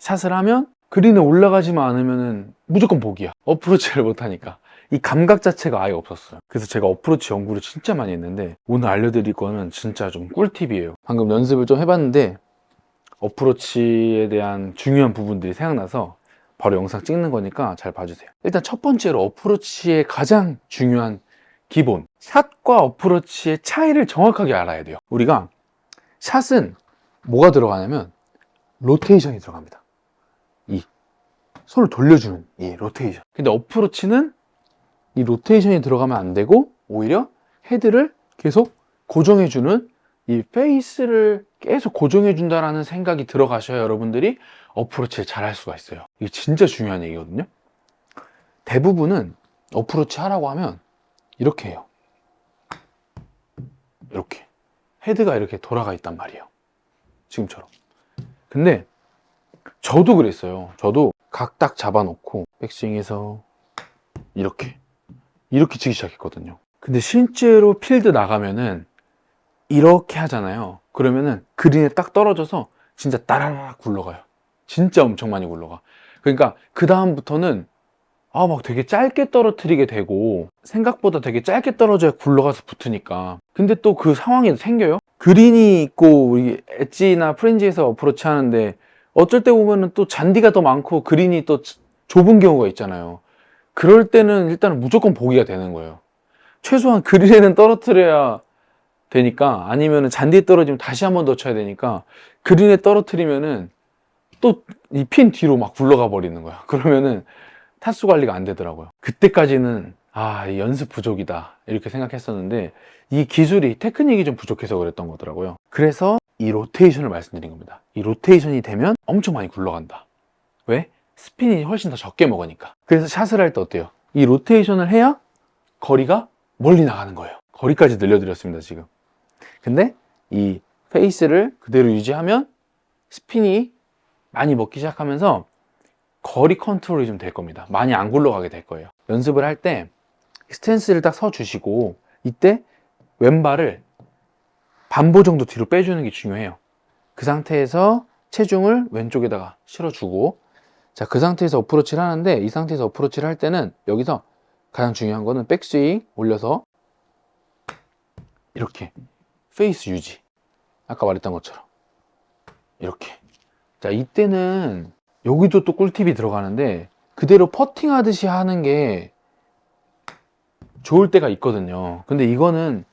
샷을 하면 그린에 올라가지만 않으면 무조건 보기야. 어프로치를 못하니까. 이 감각 자체가 아예 없었어요. 그래서 제가 어프로치 연구를 진짜 많이 했는데 오늘 알려드릴 거는 진짜 좀 꿀팁이에요. 방금 연습을 좀 해봤는데 어프로치에 대한 중요한 부분들이 생각나서 바로 영상 찍는 거니까 잘 봐주세요. 일단 첫 번째로 어프로치의 가장 중요한 기본. 샷과 어프로치의 차이를 정확하게 알아야 돼요. 우리가 샷은 뭐가 들어가냐면 로테이션이 들어갑니다. 이 손을 돌려주는 이 로테이션. 근데 어프로치는 이 로테이션이 들어가면 안 되고 오히려 헤드를 계속 고정해주는 이 페이스를 계속 고정해준다라는 생각이 들어가셔야 여러분들이 어프로치를 잘 할 수가 있어요. 이게 진짜 중요한 얘기거든요. 대부분은 어프로치 하라고 하면 이렇게 해요. 이렇게. 헤드가 이렇게 돌아가 있단 말이에요. 지금처럼. 근데 저도 그랬어요. 저도 각 딱 잡아놓고 백스윙에서 이렇게 이렇게 치기 시작했거든요. 근데 실제로 필드 나가면은 이렇게 하잖아요. 그러면은 그린에 딱 떨어져서 진짜 따라락 굴러가요. 진짜 엄청 많이 굴러가. 그러니까 그 다음부터는 아 막 되게 짧게 떨어뜨리게 되고 생각보다 되게 짧게 떨어져야 굴러가서 붙으니까. 근데 또 그 상황이 생겨요. 그린이 있고 우리 엣지나 프렌지에서 어프로치 하는데 어쩔 때 보면은 또 잔디가 더 많고 그린이 또 좁은 경우가 있잖아요. 그럴 때는 일단은 무조건 보기가 되는 거예요. 최소한 그린에는 떨어뜨려야 되니까 아니면은 잔디에 떨어지면 다시 한 번 더 쳐야 되니까 그린에 떨어뜨리면은 또 이 핀 뒤로 막 굴러가 버리는 거야. 그러면은 타수 관리가 안 되더라고요. 그때까지는 아, 이 연습 부족이다. 이렇게 생각했었는데 이 기술이 테크닉이 좀 부족해서 그랬던 거더라고요. 그래서 이 로테이션을 말씀드린 겁니다. 이 로테이션이 되면 엄청 많이 굴러간다. 왜? 스핀이 훨씬 더 적게 먹으니까. 그래서 샷을 할 때 어때요? 이 로테이션을 해야 거리가 멀리 나가는 거예요. 거리까지 늘려드렸습니다, 지금. 근데 이 페이스를 그대로 유지하면 스핀이 많이 먹기 시작하면서 거리 컨트롤이 좀 될 겁니다. 많이 안 굴러가게 될 거예요. 연습을 할 때 스탠스를 딱 서 주시고 이때 왼발을 반보 정도 뒤로 빼주는 게 중요해요. 그 상태에서 체중을 왼쪽에다가 실어주고 자, 그 상태에서 어프로치를 하는데 이 상태에서 어프로치를 할 때는 여기서 가장 중요한 거는 백스윙 올려서 이렇게 페이스 유지. 아까 말했던 것처럼 이렇게. 자, 이때는 여기도 또 꿀팁이 들어가는데 그대로 퍼팅 하듯이 하는 게 좋을 때가 있거든요. 근데 이거는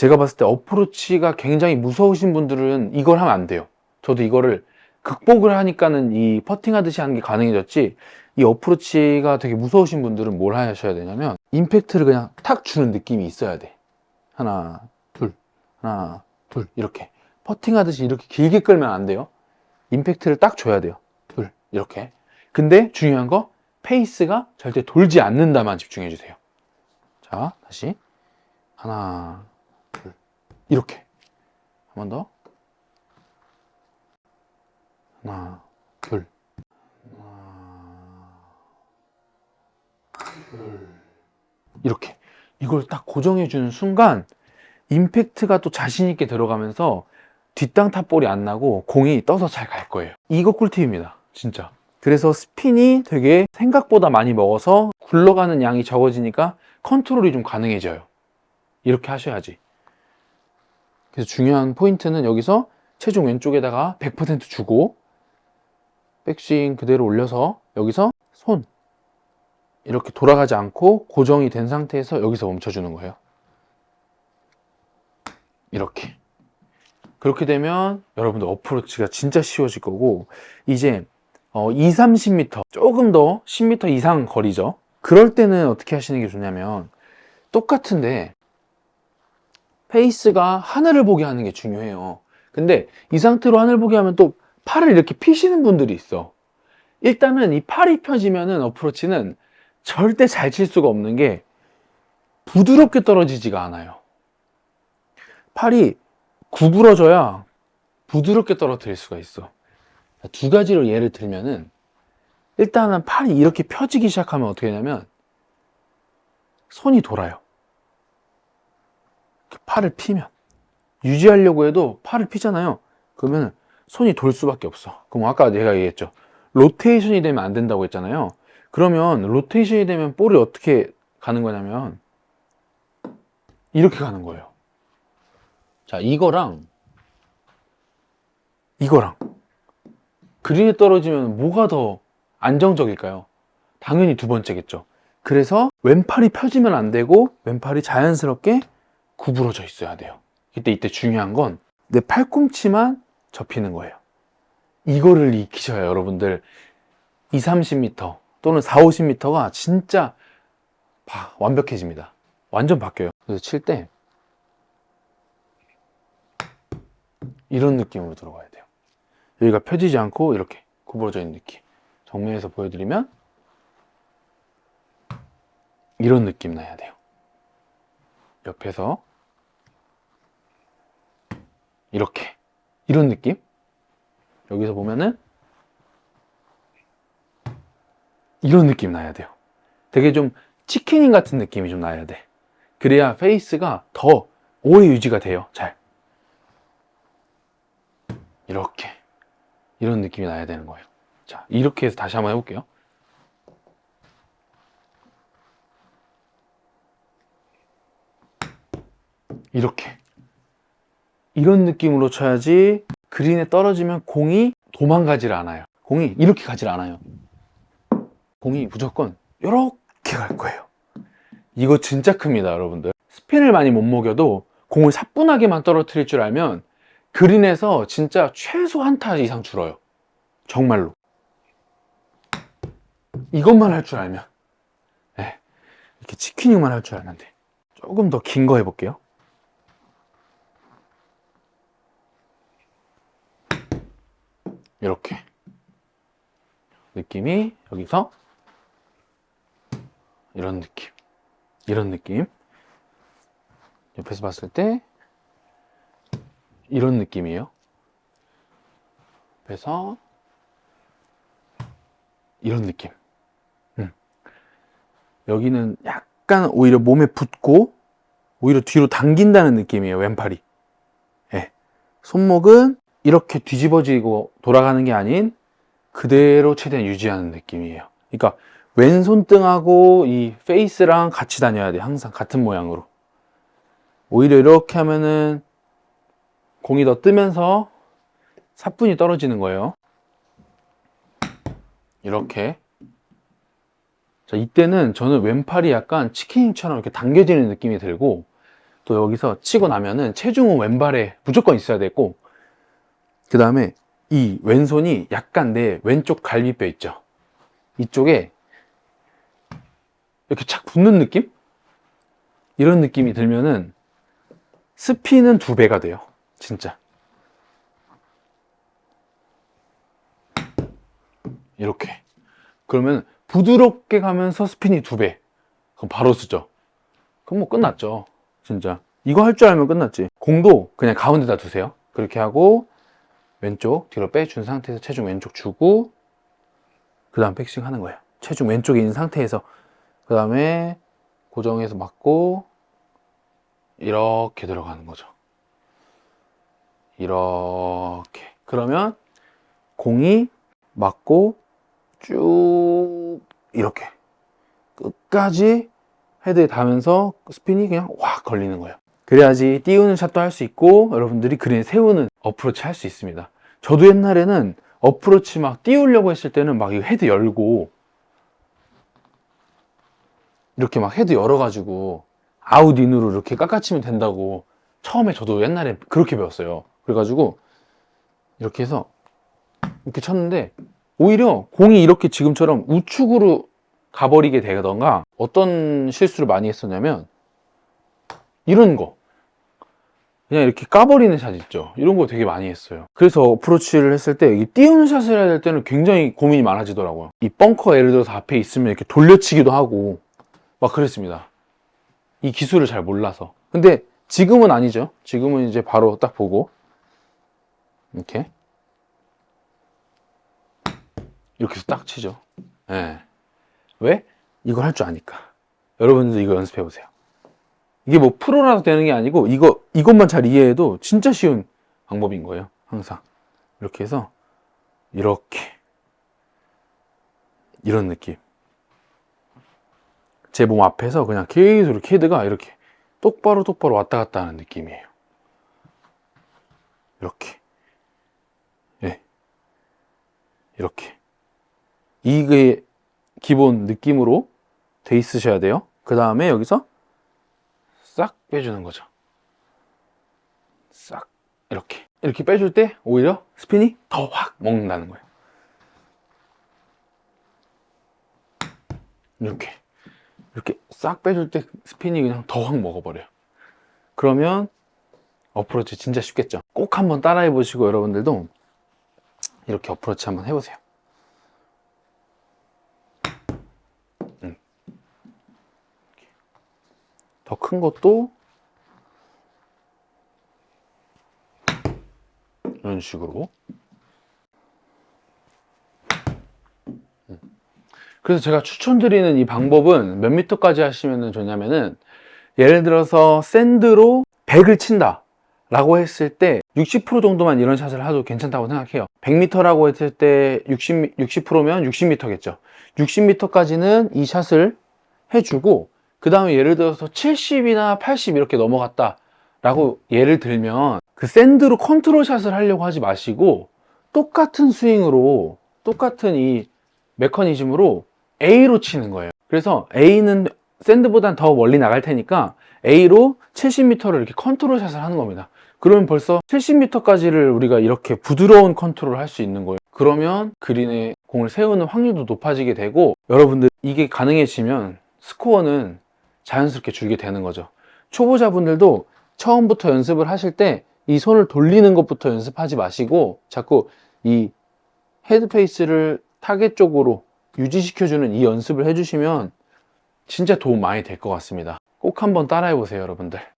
제가 봤을 때 어프로치가 굉장히 무서우신 분들은 이걸 하면 안 돼요. 저도 이거를 극복을 하니까는 이 퍼팅 하듯이 하는 게 가능해졌지 이 어프로치가 되게 무서우신 분들은 뭘 하셔야 되냐면 임팩트를 그냥 탁 주는 느낌이 있어야 돼. 하나, 둘, 하나, 둘 이렇게 퍼팅 하듯이 이렇게 길게 끌면 안 돼요. 임팩트를 딱 줘야 돼요. 둘 이렇게. 근데 중요한 거 페이스가 절대 돌지 않는다만 집중해 주세요. 자 다시 하나, 둘 이렇게 한 번 더. 하나, 둘. 하나, 둘. 이렇게. 이걸 딱 고정해 주는 순간, 임팩트가 또 자신 있게 들어가면서 뒷땅 탑볼이 안 나고 공이 떠서 잘 갈 거예요. 이거 꿀팁입니다. 진짜. 그래서 스핀이 되게 생각보다 많이 먹어서 굴러가는 양이 적어지니까 컨트롤이 좀 가능해져요. 이렇게 하셔야지. 그래서 중요한 포인트는 여기서 체중 왼쪽에다가 100% 주고 백스윙 그대로 올려서 여기서 손 이렇게 돌아가지 않고 고정이 된 상태에서 여기서 멈춰주는 거예요. 이렇게. 그렇게 되면 여러분들 어프로치가 진짜 쉬워질 거고 이제 어, 2, 30m 조금 더 10m 이상 거리죠. 그럴 때는 어떻게 하시는 게 좋냐면 똑같은데 페이스가 하늘을 보게 하는 게 중요해요. 근데 이 상태로 하늘 보게 하면 또 팔을 이렇게 피시는 분들이 있어. 일단은 이 팔이 펴지면은 어프로치는 절대 잘 칠 수가 없는 게 부드럽게 떨어지지가 않아요. 팔이 구부러져야 부드럽게 떨어뜨릴 수가 있어. 두 가지로 예를 들면은 일단은 팔이 이렇게 펴지기 시작하면 어떻게 되냐면 손이 돌아요. 팔을 피면 유지하려고 해도 팔을 피잖아요. 그러면 손이 돌 수밖에 없어. 그럼 아까 내가 얘기했죠. 로테이션이 되면 안 된다고 했잖아요. 그러면 로테이션이 되면 볼이 어떻게 가는 거냐면 이렇게 가는 거예요. 자, 이거랑 이거랑 그린에 떨어지면 뭐가 더 안정적일까요? 당연히 두 번째겠죠. 그래서 왼팔이 펴지면 안 되고 왼팔이 자연스럽게 구부러져 있어야 돼요. 이때 이때 중요한 건 내 팔꿈치만 접히는 거예요. 이거를 익히셔야 여러분들 2, 30m 또는 4, 50m가 진짜 바- 완벽해집니다. 완전 바뀌어요. 그래서 칠 때 이런 느낌으로 들어가야 돼요. 여기가 펴지지 않고 이렇게 구부러져 있는 느낌. 정면에서 보여드리면 이런 느낌 나야 돼요. 옆에서 이렇게 이런 느낌. 여기서 보면은 이런 느낌 나야 돼요. 되게 좀 치킨인 같은 느낌이 좀 나야 돼. 그래야 페이스가 더 오래 유지가 돼요. 잘. 이렇게. 이런 느낌이 나야 되는 거예요. 자, 이렇게 해서 다시 한번 해볼게요. 이렇게. 이런 느낌으로 쳐야지 그린에 떨어지면 공이 도망가질 않아요. 공이 이렇게 가질 않아요. 공이 무조건 이렇게 갈 거예요. 이거 진짜 큽니다, 여러분들. 스핀을 많이 못 먹여도 공을 사뿐하게만 떨어뜨릴 줄 알면 그린에서 진짜 최소 한 타 이상 줄어요. 정말로. 이것만 할 줄 알면. 네. 이렇게 치킨ing만 할줄 돼. 조금 더 긴 거 해볼게요. 이렇게. 느낌이 여기서 이런 느낌. 이런 느낌. 옆에서 봤을 때 이런 느낌이에요. 옆에서 이런 느낌. 음. 여기는 약간 오히려 몸에 붙고 오히려 뒤로 당긴다는 느낌이에요. 왼팔이. 예. 손목은 이렇게 뒤집어지고 돌아가는 게 아닌 그대로 최대한 유지하는 느낌이에요. 그러니까 왼손등하고 이 페이스랑 같이 다녀야 돼. 항상 같은 모양으로. 오히려 이렇게 하면은 공이 더 뜨면서 사뿐이 떨어지는 거예요. 이렇게. 자, 이때는 저는 왼팔이 약간 치킨처럼 이렇게 당겨지는 느낌이 들고 또 여기서 치고 나면은 체중은 왼발에 무조건 있어야 되고 그 다음에 이 왼손이 약간 내 왼쪽 갈비뼈 있죠. 이쪽에 이렇게 착 붙는 느낌? 이런 느낌이 들면은 스피는 두 배가 돼요. 진짜. 이렇게. 그러면 부드럽게 가면서 스핀이 두 배. 그럼 바로 쓰죠. 그럼 뭐 끝났죠. 진짜. 이거 할 줄 알면 끝났지. 공도 그냥 가운데다 두세요. 그렇게 하고 왼쪽 뒤로 빼준 상태에서 체중 왼쪽 주고 그 다음 백스윙 하는 거예요. 체중 왼쪽에 있는 상태에서 그 다음에 고정해서 맞고 이렇게 들어가는 거죠. 이렇게. 그러면 공이 맞고 쭉 이렇게 끝까지 헤드에 닿으면서 스핀이 그냥 확 걸리는 거예요. 그래야지 띄우는 샷도 할 수 있고 여러분들이 그린 세우는 어프로치 할 수 있습니다. 저도 옛날에는 어프로치 막 띄우려고 했을 때는 막 이 헤드 열고 이렇게 막 헤드 열어가지고 아웃 인으로 이렇게 깎아치면 된다고 처음에 저도 옛날에 그렇게 배웠어요. 그래가지고 이렇게 해서 이렇게 쳤는데 오히려 공이 이렇게 지금처럼 우측으로 가버리게 되던가 어떤 실수를 많이 했었냐면 이런 거 그냥 이렇게 까버리는 샷 있죠. 이런 거 되게 많이 했어요. 그래서 어프로치를 했을 때 이 띄우는 샷을 해야 될 때는 굉장히 고민이 많아지더라고요. 이 벙커 예를 들어서 앞에 있으면 이렇게 돌려치기도 하고 막 그랬습니다. 이 기술을 잘 몰라서. 근데 지금은 아니죠. 지금은 이제 바로 딱 보고 이렇게 이렇게 해서 딱 치죠. 예. 왜? 이거 할줄 아니까. 여러분들 이거 연습해 보세요 이게 뭐 프로라서 되는 게 아니고 이거 이것만 잘 이해해도 진짜 쉬운 방법인 거예요 항상 이렇게 해서 이렇게 이런 느낌. 제 몸 앞에서 그냥 계속 이렇게 헤드가 이렇게 똑바로 똑바로 왔다 갔다 하는 느낌이에요. 이렇게. 예. 이렇게. 이게 기본 느낌으로 돼 있으셔야 돼요. 그 다음에 여기서 싹 빼주는 거죠. 싹 이렇게 이렇게 빼줄 때 오히려 스핀이 더 확 먹는다는 거예요. 이렇게 이렇게 싹 빼줄 때 스핀이 그냥 더 확 먹어버려요. 그러면 어프로치 진짜 쉽겠죠. 꼭 한번 따라해 보시고 여러분들도 이렇게 어프로치 한번 해보세요. 더 큰 것도 이런 식으로. 음. 그래서 제가 추천드리는 이 방법은 몇 미터까지 하시면 좋냐면은 예를 들어서 샌드로 100을 친다 라고 했을 때 60% 정도만 이런 샷을 하도 괜찮다고 생각해요. 100m라고 했을 때 60, 60%면 60m겠죠. 60m까지는 이 샷을 해주고 그 다음에 예를 들어서 70이나 80 이렇게 넘어갔다 라고 예를 들면 그 샌드로 컨트롤 샷을 하려고 하지 마시고 똑같은 스윙으로 똑같은 이 메커니즘으로 A로 치는 거예요. 그래서 A는 샌드보단 더 멀리 나갈 테니까 A로 70m를 이렇게 컨트롤 샷을 하는 겁니다. 그러면 벌써 70m까지를 우리가 이렇게 부드러운 컨트롤을 할 수 있는 거예요. 그러면 그린에 공을 세우는 확률도 높아지게 되고 여러분들 이게 가능해지면 스코어는 자연스럽게 줄게 되는 거죠. 초보자분들도 처음부터 연습을 하실 때 이 손을 돌리는 것부터 연습하지 마시고 자꾸 이 헤드페이스를 타겟 쪽으로 유지시켜주는 이 연습을 해주시면 진짜 도움 많이 될 것 같습니다. 꼭 한번 따라해 보세요 여러분들